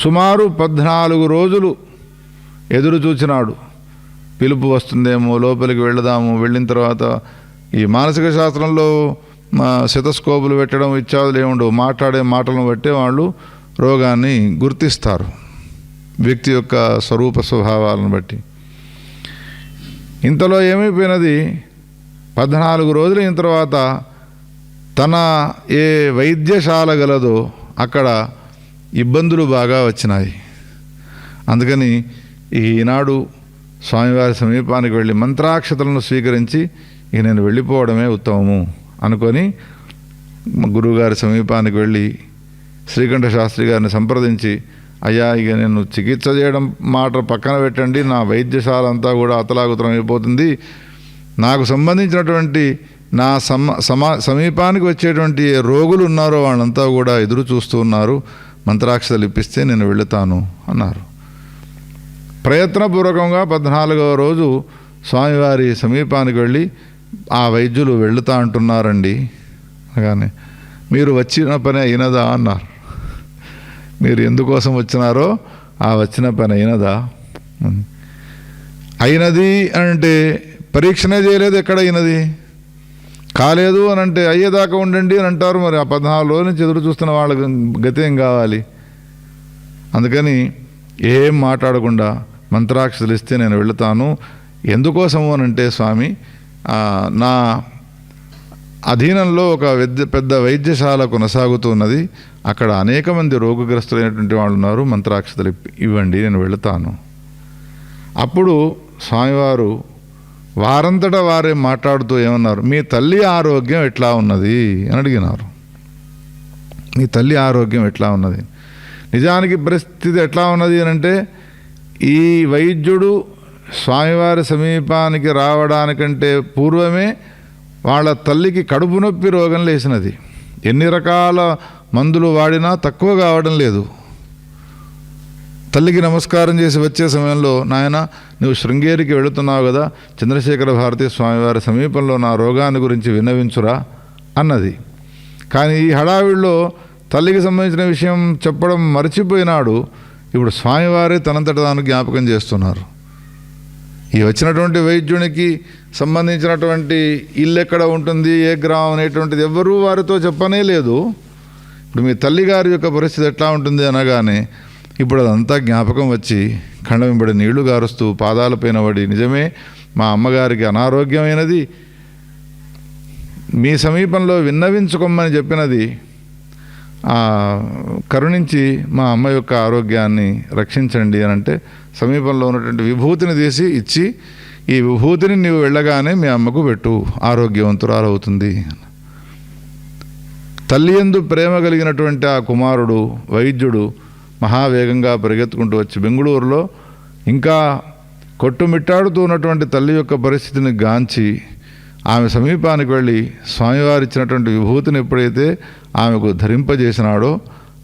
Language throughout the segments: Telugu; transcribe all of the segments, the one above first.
సుమారు పద్నాలుగు రోజులు ఎదురు చూచినాడు. పిలుపు వస్తుందేమో లోపలికి వెళదాము వెళ్ళిన తర్వాత ఈ మానసిక శాస్త్రంలో మా శతస్కోపులు పెట్టడం ఇత్యాదులు ఏముండవు. మాట్లాడే మాటలను బట్టే వాళ్ళు రోగాన్ని గుర్తిస్తారు. వ్యక్తి యొక్క స్వరూప స్వభావాలను బట్టి. ఇంతలో ఏమైపోయినది? పద్నాలుగు రోజులు అయిన తర్వాత తన ఏ వైద్యశాల గలదో అక్కడ ఇబ్బందులు బాగా వచ్చినాయి. అందుకని ఈనాడు స్వామివారి సమీపానికి వెళ్ళి మంత్రాక్షతలను స్వీకరించి ఇక నేను వెళ్ళిపోవడమే ఉత్తమము అనుకొని గురువుగారి సమీపానికి వెళ్ళి శ్రీకంఠ శాస్త్రి గారిని సంప్రదించి అయ్యా ఇక నేను చికిత్స చేయడం మాట పక్కన పెట్టండి నా వైద్యశాల అంతా కూడా అతలాగుతలం అయిపోతుంది. నాకు సంబంధించినటువంటి నా సమ సమా సమీపానికి వచ్చేటువంటి రోగులు ఉన్నారో వాళ్ళంతా కూడా ఎదురు చూస్తూ ఉన్నారు. మంత్రాక్షతలు ఇప్పిస్తే నేను వెళుతాను అన్నారు. ప్రయత్నపూర్వకంగా పద్నాలుగవ రోజు స్వామివారి సమీపానికి వెళ్ళి ఆ వైద్యులు వెళుతా అంటున్నారండి. అనగానే మీరు వచ్చిన పని అయినదా అన్నారు. మీరు ఎందుకోసం వచ్చినారో ఆ వచ్చిన పని అయినదా? అయినది అంటే పరీక్షనే చేయలేదు ఎక్కడ అయినది? కాలేదు అని అంటే అయ్యేదాకా ఉండండి అని అంటారు మరి. ఆ పద్నాలుగు రోజుల నుంచి ఎదురు చూస్తున్న వాళ్ళకి గతి ఏం కావాలి? అందుకని ఏం మాట్లాడకుండా మంత్రాక్షలు ఇస్తే నేను వెళుతాను. ఎందుకోసము అని అంటే స్వామి నా అధీనంలో ఒక పెద్ద పెద్ద వైద్యశాల కొనసాగుతున్నది అక్కడ అనేక మంది రోగగ్రస్తులైనటువంటి వాళ్ళు ఉన్నారు. మంత్రాక్షతలు ఇవ్వండి నేను వెళుతాను. అప్పుడు స్వామివారు వారంతటా వారే మాట్లాడుతూ ఏమన్నారు మీ తల్లి ఆరోగ్యం ఎట్లా ఉన్నది? అని అడిగినారు. మీ తల్లి ఆరోగ్యం ఎట్లా ఉన్నది? నిజానికి పరిస్థితి ఎట్లా ఉన్నది? అని అంటే ఈ వైద్యుడు స్వామివారి సమీపానికి రావడానికంటే పూర్వమే వాళ్ళ తల్లికి కడుపు నొప్పి రోగం లేచినది ఎన్ని రకాల మందులు వాడినా తక్కువ కావడం లేదు. తల్లికి నమస్కారం చేసి వచ్చే సమయంలో నాయన నువ్వు శృంగేరికి వెళుతున్నావు కదా చంద్రశేఖర భారతి స్వామివారి సమీపంలో నా రోగాన్ని గురించి విన్నవించురా అన్నది. కానీ ఈ హడావిడిలో తల్లికి సంబంధించిన విషయం చెప్పడం మర్చిపోయినాడు ఇప్పుడు స్వామివారే తనంతట తాను జ్ఞాపకం చేస్తున్నారు. ఈ వచ్చినటువంటి వైద్యునికి సంబంధించినటువంటి ఇల్లు ఎక్కడ ఉంటుంది ఏ గ్రామం అనేటువంటిది ఎవ్వరూ వారితో చెప్పనే లేదు. ఇప్పుడు మీ తల్లిగారి యొక్క పరిస్థితి ఎట్లా ఉంటుంది అనగానే ఇప్పుడు అదంతా జ్ఞాపకం వచ్చి ఖండమింబడి నీళ్ళు గారుస్తూ పాదాలపైన పడి నిజమే మా అమ్మగారికి అనారోగ్యమైనది. మీ సమీపంలో విన్నవించుకోమని చెప్పినది. ఆ, కరుణించి మా అమ్మ యొక్క ఆరోగ్యాన్ని రక్షించండి అని అంటే సమీపంలో ఉన్నటువంటి విభూతిని తీసి ఇచ్చి ఈ విభూతిని నీవు వెళ్ళగానే మీ అమ్మకు పెట్టు ఆరోగ్యవంతురాలవుతుంది తల్లి ఎందు ప్రేమ కలిగినటువంటి ఆ కుమారుడు వైద్యుడు మహావేగంగా పరిగెత్తుకుంటూ వచ్చి బెంగళూరులో ఇంకా కొట్టుమిట్టాడుతూ ఉన్నటువంటి తల్లి యొక్క పరిస్థితిని గాంచి ఆమె సమీపానికి వెళ్ళి స్వామివారు ఇచ్చినటువంటి విభూతిని ఎప్పుడైతే ఆమెకు ధరింపజేసినాడో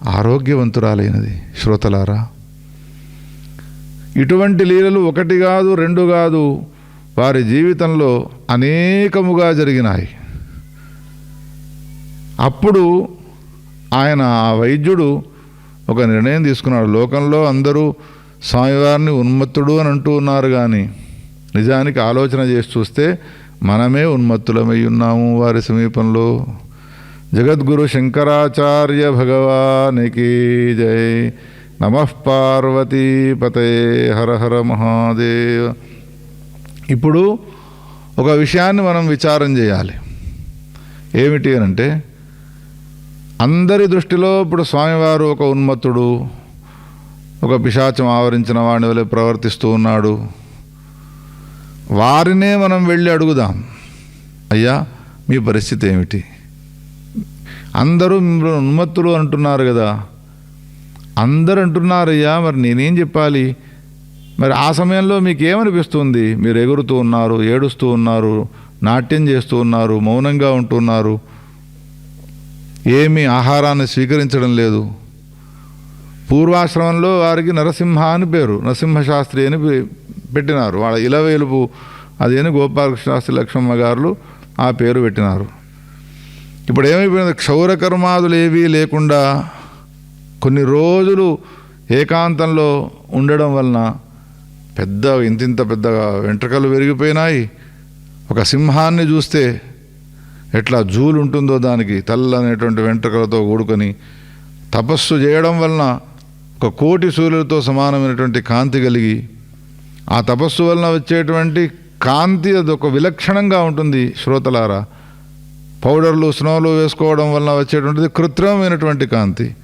ఆరోగ్యవంతురాలైనది. శ్రోతలారా ఇటువంటి లీలలు ఒకటి కాదు రెండు కాదు వారి జీవితంలో అనేకముగా జరిగినాయి. అప్పుడు ఆయన ఆ వైద్యుడు ఒక నిర్ణయం తీసుకున్నాడు. లోకంలో అందరూ స్వామివారిని ఉన్మత్తుడు అని అంటూ ఉన్నారు కానీ నిజానికి ఆలోచన చేసి చూస్తే మనమే ఉన్మత్తులమై ఉన్నాము వారి సమీపంలో. జగద్గురు శంకరాచార్య భగవానికి జై. నమః పార్వతీపతే హర హర మహాదేవ. ఇప్పుడు ఒక విషయాన్ని మనం విచారం చేయాలి. ఏమిటి అని అంటే అందరి దృష్టిలో ఇప్పుడు స్వామివారు ఒక ఉన్మత్తుడు ఒక పిశాచం ఆవరించిన వాడిని వలె ప్రవర్తిస్తూ ఉన్నాడు. వారినే మనం వెళ్ళి అడుగుదాం. అయ్యా మీ పరిస్థితి ఏమిటి? అందరూ మిమ్మల్ని ఉన్మత్తులు అంటున్నారు కదా. అందరు అంటున్నారయ్యా మరి నేనేం చెప్పాలి? మరి ఆ సమయంలో మీకు ఏమనిపిస్తుంది మీరు ఎగురుతూ ఉన్నారు ఏడుస్తూ ఉన్నారు నాట్యం చేస్తూ ఉన్నారు మౌనంగా ఉంటున్నారు ఏమీ ఆహారాన్ని స్వీకరించడం లేదు. పూర్వాశ్రమంలో వారికి నరసింహ అని పేరు నరసింహశాస్త్రి అని పెట్టినారు. వాళ్ళ ఇలవేలుపు అదేని గోపాలకృష్ణశాస్త్రి లక్ష్మమ్మ గారు ఆ పేరు పెట్టినారు. ఇప్పుడు ఏమైపోయింది? క్షౌరకర్మాదులు ఏవీ లేకుండా కొన్ని రోజులు ఏకాంతంలో ఉండడం వలన పెద్ద ఇంతింత పెద్దగా వెంట్రుకలు పెరిగిపోయినాయి ఒక సింహాన్ని చూస్తే ఎట్లా జూలు ఉంటుందో దానికి తెల్లనేటువంటి వెంట్రుకలతో కూడుకొని తపస్సు చేయడం వలన ఒక కోటి సూర్యులతో సమానమైనటువంటి కాంతి కలిగి ఆ తపస్సు వలన వచ్చేటువంటి కాంతి అది ఒక విలక్షణంగా ఉంటుంది శ్రోతలారా. పౌడర్లు స్నోలు వేసుకోవడం వలన వచ్చేటువంటిది కృత్రిమమైనటువంటి కాంతి.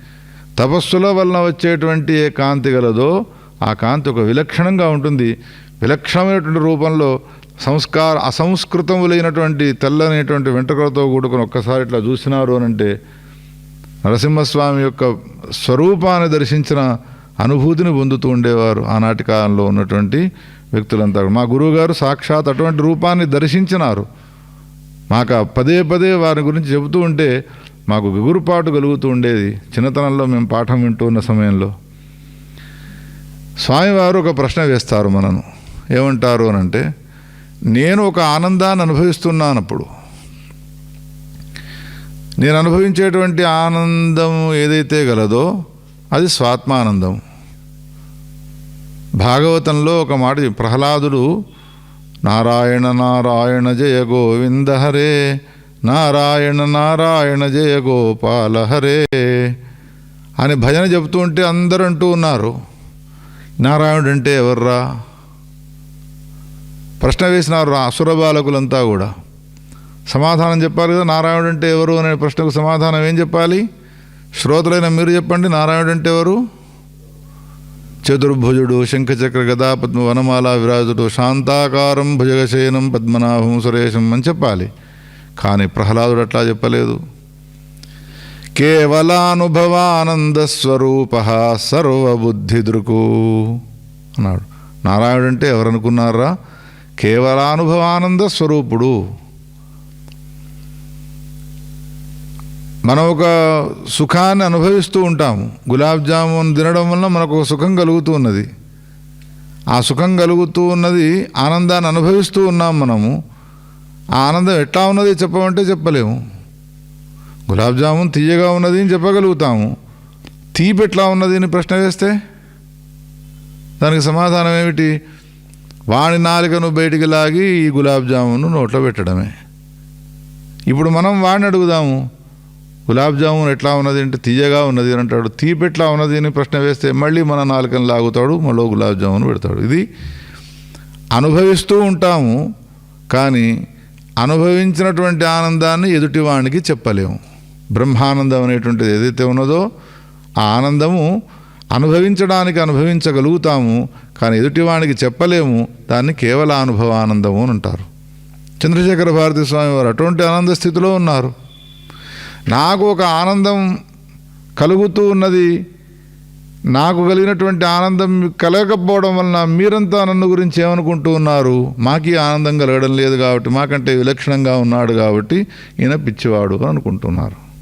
తపస్సుల వలన వచ్చేటువంటి ఏ కాంతి గలదో ఆ కాంతి ఒక విలక్షణంగా ఉంటుంది. విలక్షణమైనటువంటి రూపంలో సంస్కార అసంస్కృతములైనటువంటి తెల్లనేటువంటి వెంట్రుకలతో కూడుకుని ఒక్కసారి ఇట్లా చూసినారు అని అంటే నరసింహస్వామి యొక్క స్వరూపాన్ని దర్శించిన అనుభూతిని పొందుతూ ఉండేవారు ఆనాటి కాలంలో ఉన్నటువంటి వ్యక్తులంతా మా గురువుగారు సాక్షాత్ అటువంటి రూపాన్ని దర్శించినారు. మాకు ఆ పదే పదే వారి గురించి చెబుతూ ఉంటే మాకు గుగురుపాటు కలుగుతూ ఉండేది. చిన్నతనంలో మేము పాఠం వింటూ ఉన్న సమయంలో. స్వామివారు ఒక ప్రశ్న వేస్తారు మనను. ఏమంటారు అని అంటే నేను ఒక ఆనందాన్ని అనుభవిస్తున్నాను అప్పుడు నేను అనుభవించేటువంటి ఆనందం ఏదైతే గలదో అది స్వాత్మానందం. భాగవతంలో ఒక మాట ప్రహ్లాదుడు నారాయణ నారాయణ జయ గోవింద హరే నారాయణ నారాయణ జయ గోపాల హరే అని భజన చెబుతూ ఉంటే అందరూ అంటూ ఉన్నారు. నారాయణుడు అంటే ఎవర్రా? ప్రశ్న వేసినారు రా అసుర బాలకులంతా కూడా. సమాధానం చెప్పాలి కదా నారాయణుడు అంటే ఎవరు అనే ప్రశ్నకు సమాధానం ఏం చెప్పాలి? శ్రోతలైన మీరు చెప్పండి నారాయణుడు అంటే ఎవరు? చతుర్భుజుడు శంఖచక్ర గదాపద్మ వనమాల విరాజుడు శాంతాకారం భుజగశయనం పద్మనాభం సురేశం అని చెప్పాలి. కానీ ప్రహ్లాదుడు అట్లా చెప్పలేదు. కేవలానుభవానంద స్వరూప సర్వబుద్ధిదృకు. అన్నాడు. నారాయణుడు అంటే ఎవరనుకున్నారా? కేవలానుభవానంద స్వరూపుడు మనం ఒక సుఖాన్ని అనుభవిస్తూ ఉంటాము. గులాబ్ జామున్ తినడం వల్ల మనకు ఒక సుఖం కలుగుతూ ఉన్నది. ఆ సుఖం కలుగుతూ ఉన్నది ఆనందాన్ని అనుభవిస్తూ ఉన్నాం మనము. ఆ ఆనందం ఎట్లా ఉన్నది చెప్పమంటే చెప్పలేము. గులాబ్ జామున్ తీయగా ఉన్నది అని చెప్పగలుగుతాము. తీపి ఎట్లా ఉన్నది అని ప్రశ్న వేస్తే? దానికి సమాధానం ఏమిటి? వాడి నాలుకను బయటికి లాగి ఈ గులాబ్ జామును నోట్లో పెట్టడమే. ఇప్పుడు మనం వాడిని అడుగుదాము. గులాబ్ జామున్ ఎట్లా ఉన్నది అంటే తీయగా ఉన్నది అని అంటాడు. తీపి ఎట్లా ఉన్నది అని ప్రశ్న వేస్తే మళ్ళీ మన నాలుకను లాగుతాడు మళ్ళీ గులాబ్ జామున్ పెడతాడు. ఇది అనుభవిస్తూ ఉంటాము కానీ అనుభవించినటువంటి ఆనందాన్ని ఎదుటివానికి చెప్పలేము. బ్రహ్మానందం అనేటువంటిది ఏదైతే ఉన్నదో ఆ ఆనందము అనుభవించడానికి అనుభవించగలుగుతాము కానీ ఎదుటివానికి చెప్పలేము దాన్ని కేవల అనుభవానందము అని అంటారు. చంద్రశేఖర భారతి స్వామి వారు అటువంటి ఆనంద స్థితిలో ఉన్నారు. నాకు ఒక ఆనందం కలుగుతూ ఉన్నది నాకు కలిగినటువంటి ఆనందం కలగకపోవడం వలన మీరంతా నన్ను గురించి ఏమనుకుంటూ ఉన్నారు? మాకు ఆనందం కలగడం లేదు కాబట్టి మాకంటే విలక్షణంగా ఉన్నాడు కాబట్టి ఈయన పిచ్చివాడు అనుకుంటున్నారు.